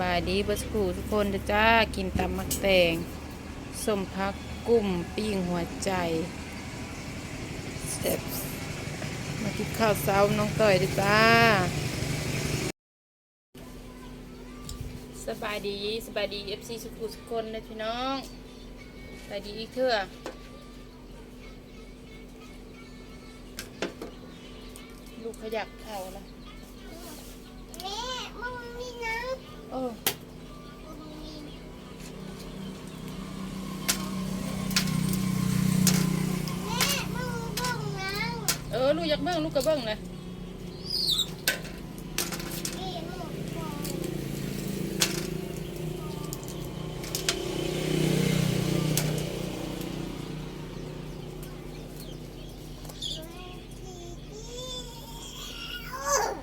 บายดีบัสกูทุกคนจ้ากินตำมักแตงสมพักกุ้มปิ้งหัวใจแซ่บมากินข้าวเช้าน้องต่อยด้อจ้าสบายดีสบายดีเอฟซีสุขุทุกคนนะพี่น้องสบายดีอีกเถอะลูกขยับเข่าละแม่มึง มีน้โอ้ำมึงมีแม่มึงบ้องน้เออลูกอยากเบิ้งลูกกระเบิ้งเลยำนี่มึงบ้อง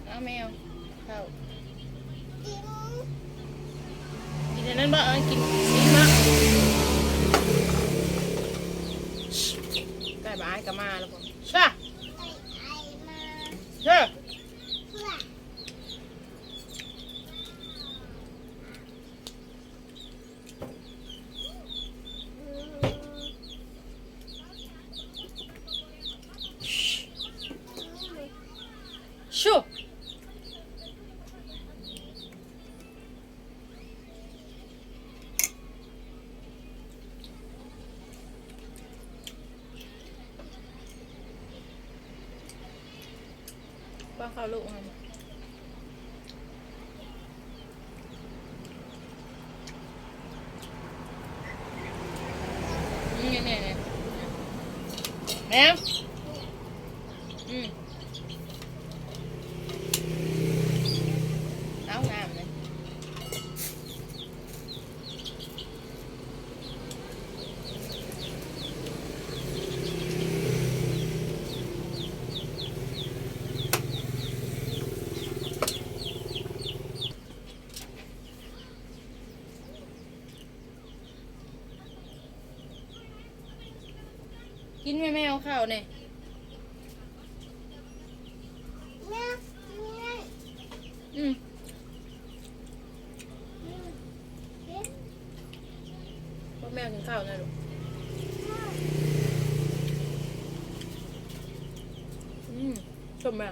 เอาแมวเข้า กิน กินอันนั้นบ้างกินนี่มะ ใกล้บ้านก็มาแล้วผมช่าไก่ไอมาเช่า เข้าลูกมันนี่เนี่ยเนี่ยแม่อืม เอ้างามเลย กินไหมแม่เอาข้าวเนี่ยแม่แม่อืมพ่อแม่กินข้าวนะลูกอืมชมแม่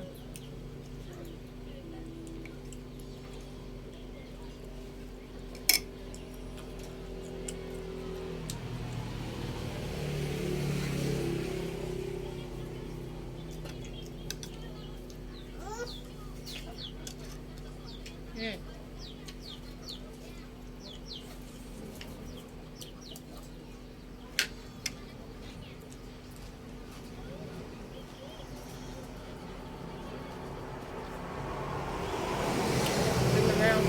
อืม เป็นแมว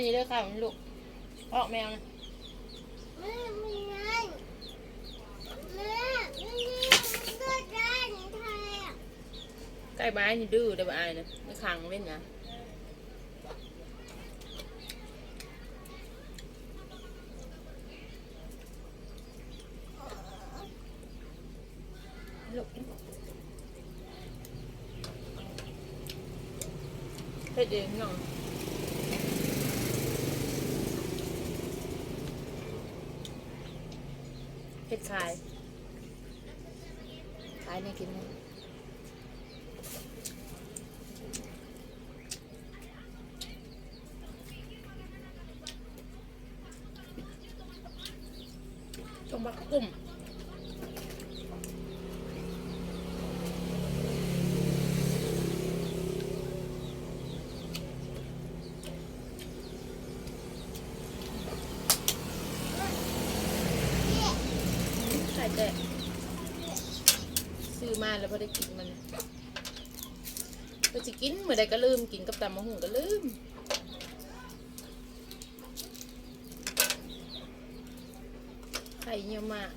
หายอยู่เด้อค่ะมันลูกออกแมวนะแม่มีไงแม่นี่นี่มันก็ได้ในไทยอะ ใกล้บ้านนี่ดื้อได้บ่อายนะไม่ขังเล่นนะลูกเฮ็ดเองเนาะ เฮ็ดขายขายในกินเลย ตรงบักกุ้มใช่แต่ซื้อมาแล้ว พอได้กินมันก็จะกินเมื่อใดก็ลืมกินกับตำมะฮุ่งก็ลืมไข่เยี่ยมมาก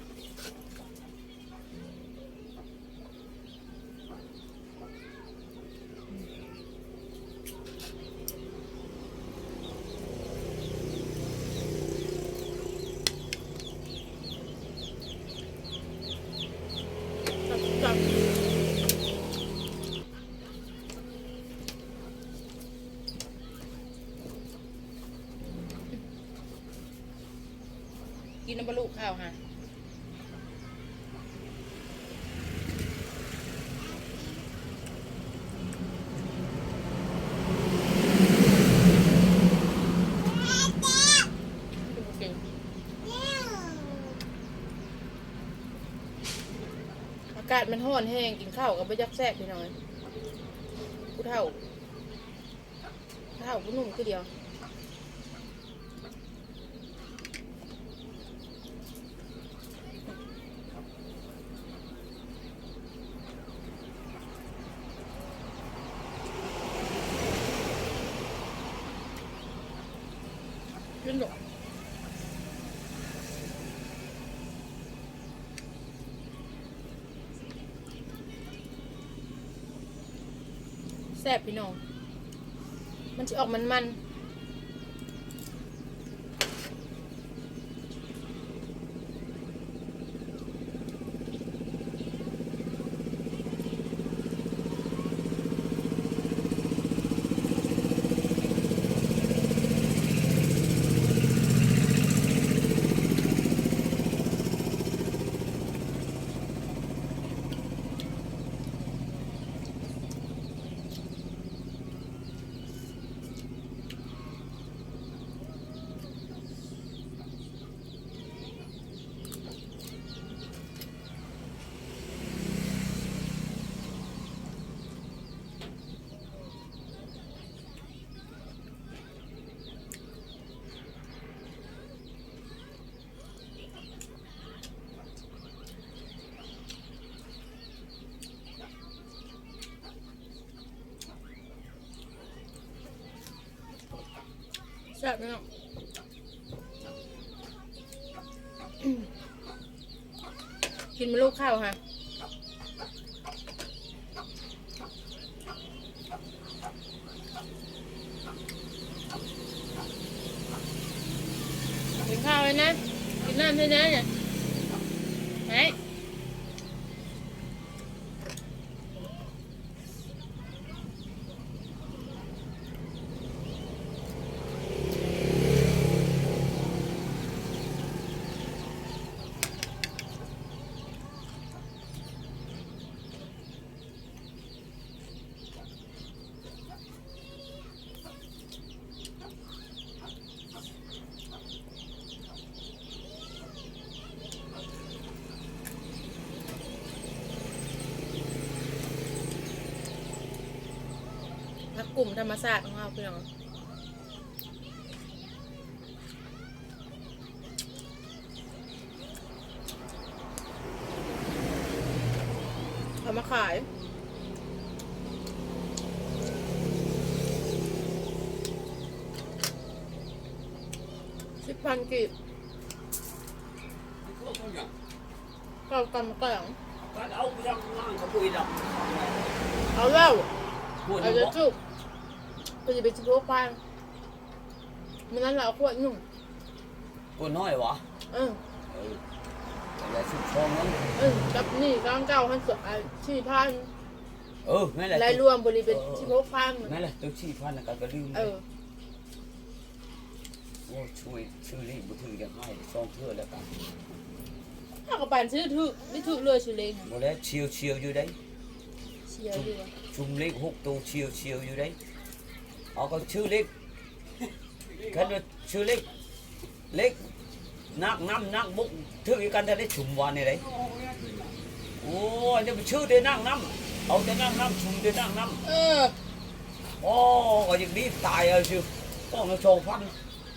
กินน้ำบะลุ ข้าวฮะเก่งอากาศมันห้อนแห้งกินข้าวกับไปยักแซ่บพี่น้อยผู้เฒ่าผู้เฒ่าผู้หนุ่มคือเดียว ขึ้นหรอก แซ่บพี่น้อง มันจะออกมันมัน ซ่บพี่น้องอืมกินมาลูกข้าวค่ะกินข้าวเลยนะ กินน้ำใช่ไหมเนี่ยไหน กลุ่มธรรมศาสตร์ของเราพี่น้องเอามาขายสิบพันกีบเก้ากำกลังเอาไปยังล่าเอาแล้วเอานี่จะจุก ก็จะไปชิโก้ควางมันนั้นเราเอาขวดหนุ่มกูน้อยวะเออเอออย่าสุดฟองนั้นเออกับนี่ก้างเก้าพันสอ่าสี่พันเออนั่นแหละรายรวมบริเป็นชิโก้พันนั่นแหละตัวชี้พันแล้วก็กระลืมเออโอ้ช่วยชื่อรีบบุถึงจะให้ซองเพื่อแล้วกันถ้ากับปานซื้อถือไม่ถือเลยชิเลงโมแล้วเชียวเชียวอยู่ได้เชียวดีวะชุมเล็กหกตัวเชียวเชียวอยู่ได้ เอาก็ชื่อเล็กคันว่าชื่อเล็กเล็กนักน้ำนักบุกถึงกันจะได้ชุมวันนี่เลยโอ้ยจะไปชื่อได้นั่งน้ำเอาแต่นั่งน้ำชุมได้นั่งน้ำเออโอ้ก็ยังดีตายเอาชิวต้องมาโชว์ฟัน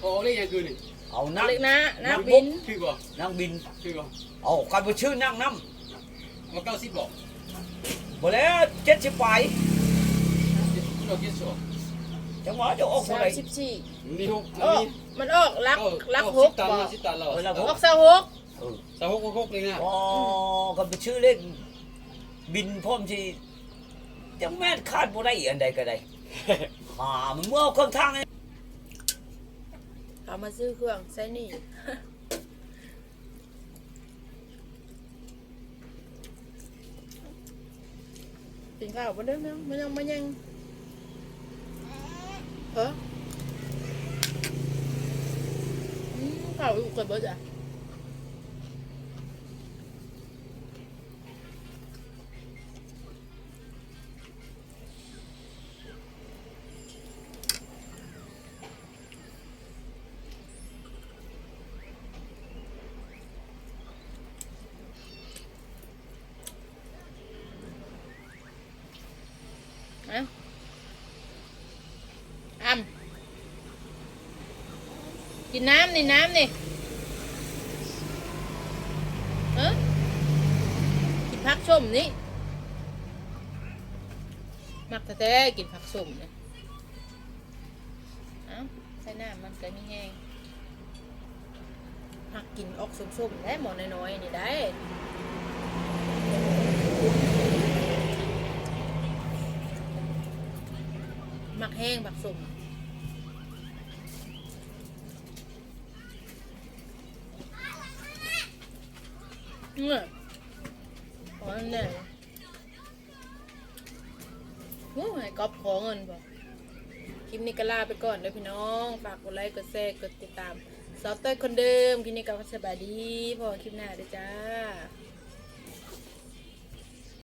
โอ้นี่ยังคือนี่เอานั่งเล็กนะนะบินคือบ่นั่งบินคือบ่เอากันไปชื่อนั่งน้มาเก้าสิบบ่ำบ่แล้วเจ็ดสิบไปเราคิดสอบ จังหวะจะออกสาเท่ามไหร่สิบสี่นี่หกเออมันออกรักรักหกตันบ่สิบตันแล้วออกสะหกเออสาวหกหกเลยนะอ๋อกันไปชื่อเล็กบินพร้อมที่จังแม่นคาดบ่ได้อันใดก็ได้หามันเมื่อคนทางนี่เอามาซื้อเครื่องใส่นี่กินข้าวบ่ได้มั้ยมันยังมันยัง เอออืมข้ กินน้ำนี่น้ำนี่เออกินผักส้มนี่มักแต่แต่กินผักส้มเนี่ยเอ้าใส่น้ำมันก็มีแห้งผักกินออกส้มๆได้หมอน้อยๆนี่ได้มักแห้งมักสุ่ม เนี่ยอ๋อเนี่ยโอ้ยก๊อปขอเงินบ่คลิปนี้ก็ลาไปก่อนเด้อพี่น้อง ฝากกดไลค์ กดแชร์ กดติดตามสาวเต้ยคนเดิม คลิปนี้ก็สบายดี พอคลิปหน้าเด้อจ้า